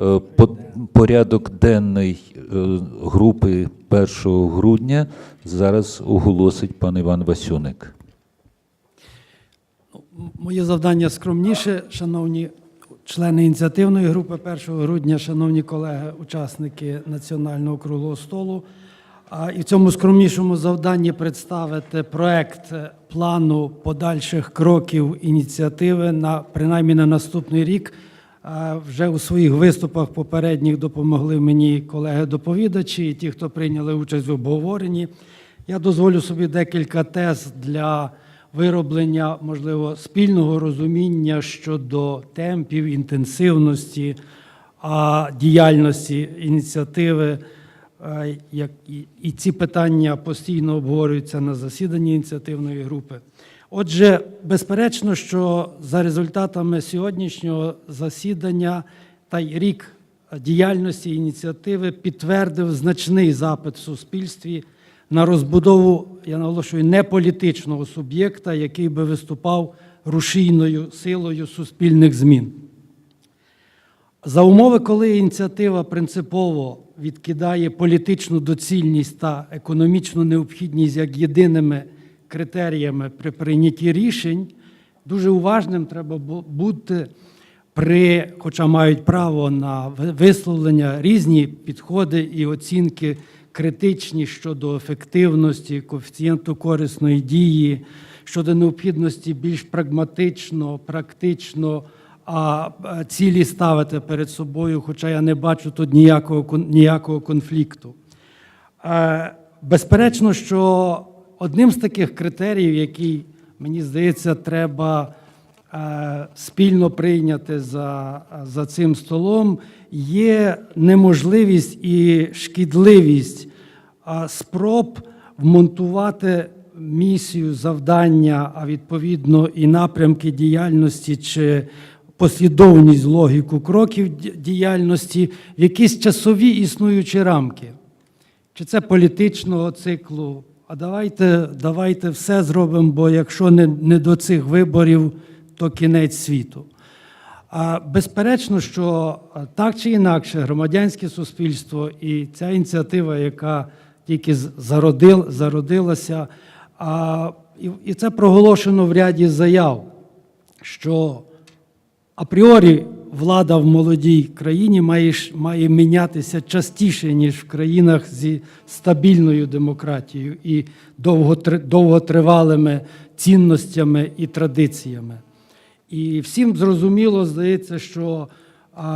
Е, по- Порядок денний е, групи 1 грудня зараз оголосить пан Іван Васюник. Моє завдання скромніше, шановні члени ініціативної групи 1 грудня, шановні колеги, учасники національного круглого столу. І в цьому скромнішому завданні представити проект плану подальших кроків ініціативи на принаймні на наступний рік. Вже у своїх виступах попередніх допомогли мені колеги-доповідачі і ті, хто прийняли участь в обговоренні. Я дозволю собі декілька тез для вироблення, можливо, спільного розуміння щодо темпів, інтенсивності діяльності ініціативи. Як і- ці питання постійно обговорюються на засіданні ініціативної групи. Отже, безперечно, що за результатами сьогоднішнього засідання та й рік діяльності ініціативи підтвердив значний запит в суспільстві на розбудову, я наголошую, не політичного суб'єкта, який би виступав рушійною силою суспільних змін. За умови, коли ініціатива принципово відкидає політичну доцільність та економічну необхідність як єдиними критеріями при прийнятті рішень, дуже уважним треба бути при, хоча мають право на висловлення різні підходи і оцінки критичні щодо ефективності, коефіцієнту корисної дії, щодо необхідності більш прагматично, практично а е, цілі ставити перед собою, хоча я не бачу тут ніякого, ніякого конфлікту. Е, Безперечно, що одним з таких критеріїв, який, мені здається, треба е, спільно прийняти за, за цим столом, є неможливість і шкідливість спроб вмонтувати місію, завдання, а відповідно і напрямки діяльності чи послідовність логіку кроків діяльності в якісь часові існуючі рамки. Чи це політичного циклу? А давайте, давайте все зробимо, бо якщо не, не до цих виборів, то кінець світу. А безперечно, що так чи інакше громадянське суспільство і ця ініціатива, яка тільки зародил, зародилася, а, і, і це проголошено в ряді заяв, що апріорі влада в молодій країні має, має мінятися частіше, ніж в країнах зі стабільною демократією і довготривалими цінностями і традиціями. І всім зрозуміло, здається, що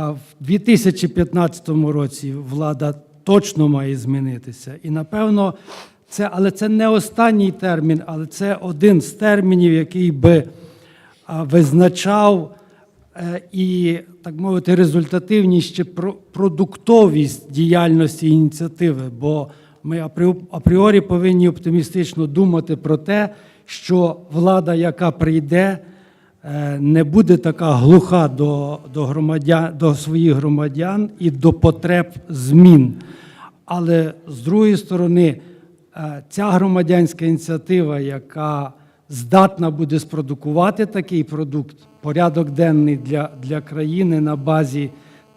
в 2015 році влада точно має змінитися. І напевно, це, але це не останній термін, але це один з термінів, який би визначав і, так мовити, результативність чи продуктовість діяльності ініціативи. Бо ми апріорі повинні оптимістично думати про те, що влада, яка прийде, е, не буде така глуха до, до, громадян, до своїх громадян і до потреб змін. Але з другої сторони, е, ця громадянська ініціатива, яка здатна буде спродукувати такий продукт, порядок денний для, для країни на базі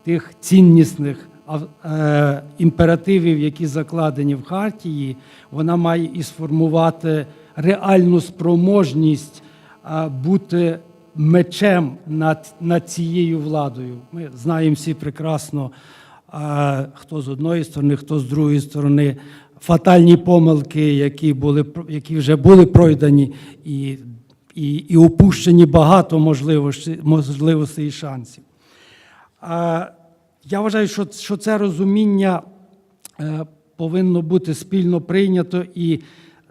тих ціннісних е, імперативів, які закладені в хартії, вона має і сформувати реальну спроможність а, бути мечем над, над цією владою. Ми знаємо всі прекрасно, а, хто з одної сторони, хто з другої сторони. Фатальні помилки, які були які вже були пройдені, і, і, і упущені багато можливостей, можливостей і шансів. А, Я вважаю, що, що це розуміння е, повинно бути спільно прийнято і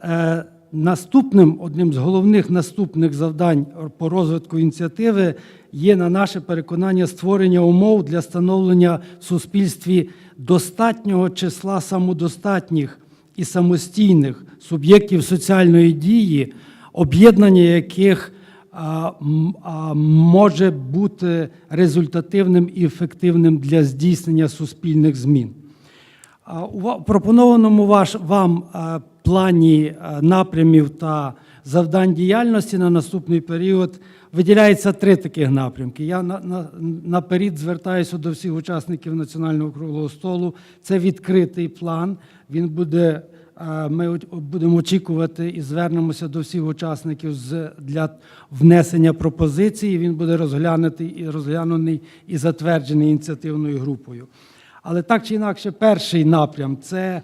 е, наступним, одним з головних наступних завдань по розвитку ініціативи є, на наше переконання, створення умов для становлення в суспільстві достатнього числа самодостатніх і самостійних суб'єктів соціальної дії, об'єднання яких може бути результативним і ефективним для здійснення суспільних змін. У пропонованому ваш, вам плані напрямів та завдань діяльності на наступний період виділяється три таких напрямки. Я на, на, наперед звертаюся до всіх учасників національного круглого столу. Це відкритий план. Він буде. е, Ми будемо очікувати і звернемося до всіх учасників для внесення пропозицій. Він буде розглянутий і розглянений і затверджений ініціативною групою. Але так чи інакше, перший напрям це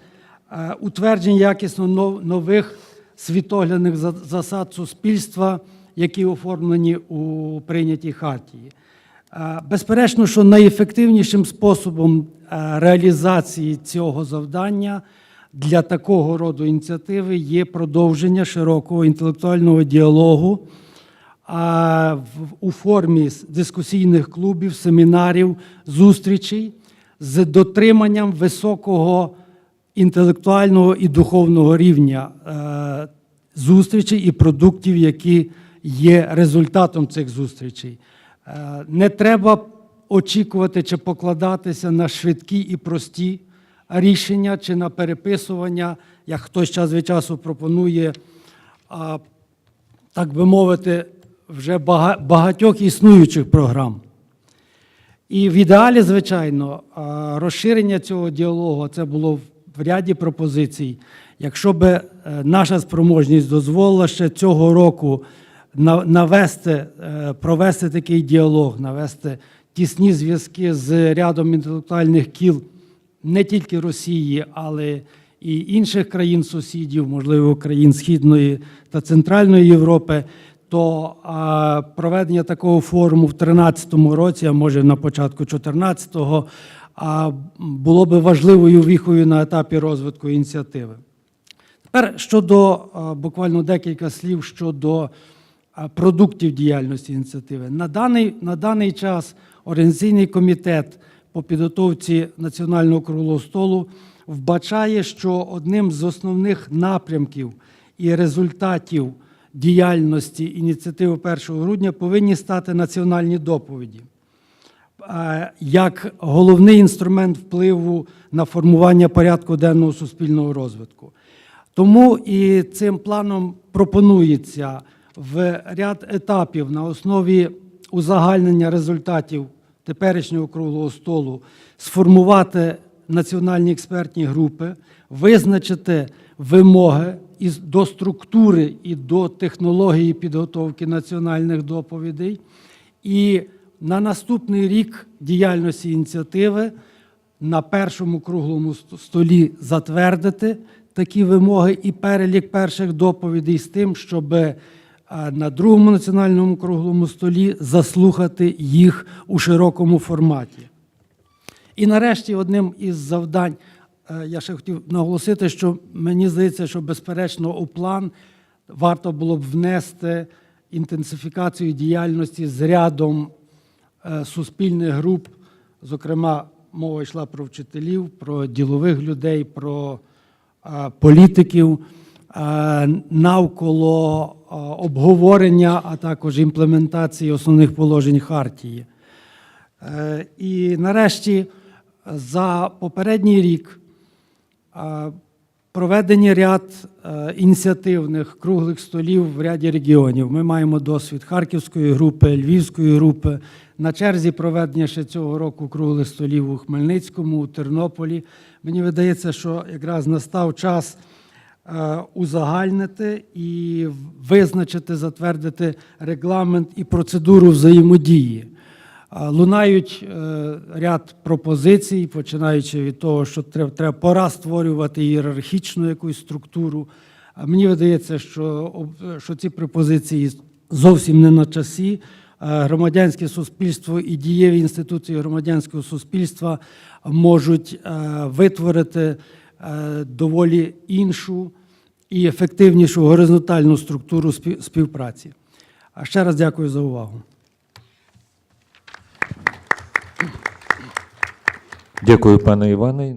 е, утвердження якісно нових світоглядних засад суспільства, які оформлені у прийнятій хартії. Е, Безперечно, що найефективнішим способом е, реалізації цього завдання для такого роду ініціативи є продовження широкого інтелектуального діалогу у формі дискусійних клубів, семінарів, зустрічей з дотриманням високого інтелектуального і духовного рівня е, зустрічей і продуктів, які є результатом цих зустрічей. Е, Не треба очікувати чи покладатися на швидкі і прості рішення чи на переписування, як хтось час від часу пропонує так би мовити, вже багатьох існуючих програм. І в ідеалі, звичайно, розширення цього діалогу це було в ряді пропозицій. Якщо би е, наша спроможність дозволила ще цього року навести, е, провести такий діалог, навести тісні зв'язки з рядом інтелектуальних кіл не тільки Росії, але і інших країн-сусідів, можливо, країн Східної та Центральної Європи, то а, проведення такого форуму в 2013 році, а може на початку 2014-го, а, було би важливою віхою на етапі розвитку ініціативи. Тепер щодо а, буквально декілька слів щодо а, продуктів діяльності ініціативи. На даний, на даний час організаційний комітет по підготовці національного круглого столу вбачає, що одним з основних напрямків і результатів діяльності ініціативи 1 грудня повинні стати національні доповіді як головний інструмент впливу на формування порядку денного суспільного розвитку. Тому і цим планом пропонується в ряд етапів на основі узагальнення результатів теперішнього круглого столу сформувати національні експертні групи, визначити вимоги до структури і до технології підготовки національних доповідей. І на наступний рік діяльності ініціативи на першому круглому столі затвердити такі вимоги і перелік перших доповідей з тим, щоб е, на другому національному круглому столі заслухати їх у широкому форматі. І нарешті одним із завдань я ще хотів наголосити, що мені здається, що безперечно у план варто було б внести інтенсифікацію діяльності з рядом е, суспільних груп, зокрема, мова йшла про вчителів, про ділових людей, про е, політиків е, навколо е, обговорення, а також імплементації основних положень хартії. Е, І нарешті за попередній рік е, проведені ряд е, ініціативних круглих столів в ряді регіонів. Ми маємо досвід Харківської групи, Львівської групи. На черзі проведення ще цього року круглих столів у Хмельницькому, у Тернополі. Мені видається, що якраз настав час е, узагальнити і визначити, затвердити регламент і процедуру взаємодії. Лунають е, ряд пропозицій, починаючи від того, що треба, треба пора створювати ієрархічну якусь структуру. Мені видається, що, що ці пропозиції зовсім не на часі. Е, Громадянське суспільство і дієві інституції громадянського суспільства можуть е, витворити доволі іншу і ефективнішу горизонтальну структуру спів- співпраці. Ще раз дякую за увагу. Дякую, пане Іване.